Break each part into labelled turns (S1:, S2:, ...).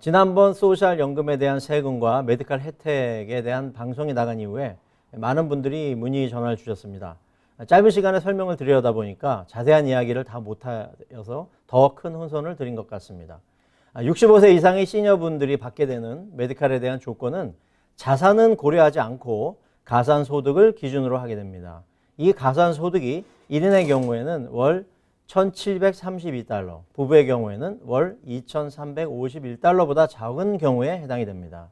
S1: 지난번 소셜 연금에 대한 세금과 메디칼 혜택에 대한 방송이 나간 이후에 많은 분들이 문의 전화를 주셨습니다. 짧은 시간에 설명을 드리려다 보니까 자세한 이야기를 다 못하여서 더 큰 혼선을 드린 것 같습니다. 65세 이상의 시니어분들이 받게 되는 메디칼에 대한 조건은 자산은 고려하지 않고 가산 소득을 기준으로 하게 됩니다. 이 가산 소득이 1인의 경우에는 월 1732달러, 부부의 경우에는 월 2351달러보다 적은 경우에 해당이 됩니다.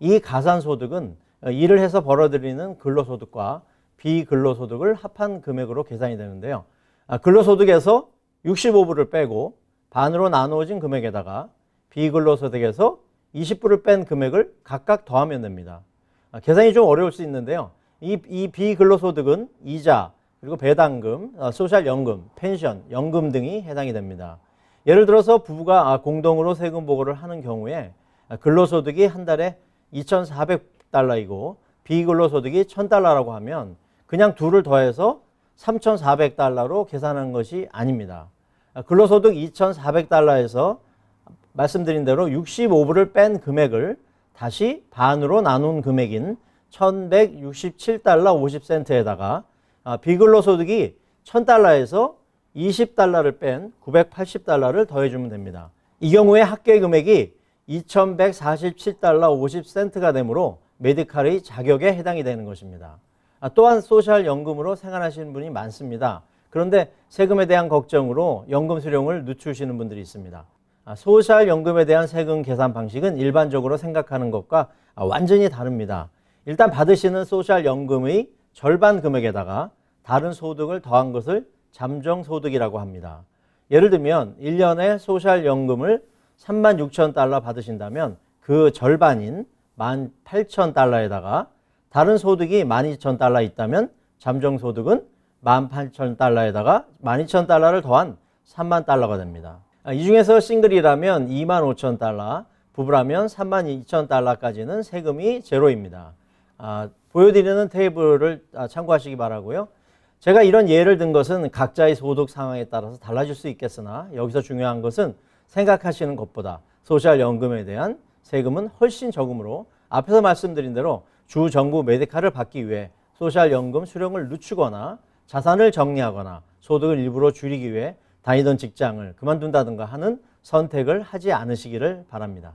S1: 이 가산 소득은 일을 해서 벌어들이는 근로소득과 비근로소득을 합한 금액으로 계산이 되는데요. 아, 근로소득에서 65불을 빼고 반으로 나누어진 금액에다가 비근로소득에서 20불을 뺀 금액을 각각 더하면 됩니다. 아, 계산이 좀 어려울 수 있는데요. 이, 이 비근로소득은 이자, 그리고 배당금, 어, 소셜연금, 펜션, 연금 등이 해당이 됩니다. 예를 들어서 부부가 아, 공동으로 세금 보고를 하는 경우에 아, 근로소득이 한 달에 2,400달러이고 비근로소득이 1,000달러라고 하면 그냥 둘을 더해서 3,400달러로 계산한 것이 아닙니다. 아, 근로소득 2,400달러에서 말씀드린 대로 65불을 뺀 금액을 다시 반으로 나눈 금액인 1,167달러 50센트에다가 아, 비근로소득이 1000달러에서 20달러를 뺀 980달러를 더해주면 됩니다. 이 경우에 합계 금액이 2147달러 50센트가 되므로 메디칼의 자격에 해당이 되는 것입니다. 아, 또한 소셜 연금으로 생활하시는 분이 많습니다. 그런데 세금에 대한 걱정으로 연금 수령을 늦추시는 분들이 있습니다. 아, 소셜 연금에 대한 세금 계산 방식은 일반적으로 생각하는 것과 아, 완전히 다릅니다. 일단 받으시는 소셜 연금의 절반 금액에다가 다른 소득을 더한 것을 잠정 소득이라고 합니다. 예를 들면 1년에 소셜 연금을 3만 6천 달러 받으신다면 그 절반인 1만 8천 달러에다가 다른 소득이 1만 2천 달러 있다면 잠정 소득은 1만 8천 달러에다가 1만 2천 달러를 더한 3만 달러가 됩니다. 아, 이 중에서 싱글이라면 2만 5천 달러, 부부라면 3만 2천 달러까지는 세금이 제로입니다. 아, 보여드리는 테이블을 아, 참고하시기 바라고요. 제가 이런 예를 든 것은 각자의 소득 상황에 따라서 달라질 수 있겠으나 여기서 중요한 것은 생각하시는 것보다 소셜 연금에 대한 세금은 훨씬 적으므로 앞에서 말씀드린 대로 주 정부 메디칼을 받기 위해 소셜 연금 수령을 늦추거나 자산을 정리하거나 소득을 일부러 줄이기 위해 다니던 직장을 그만둔다든가 하는 선택을 하지 않으시기를 바랍니다.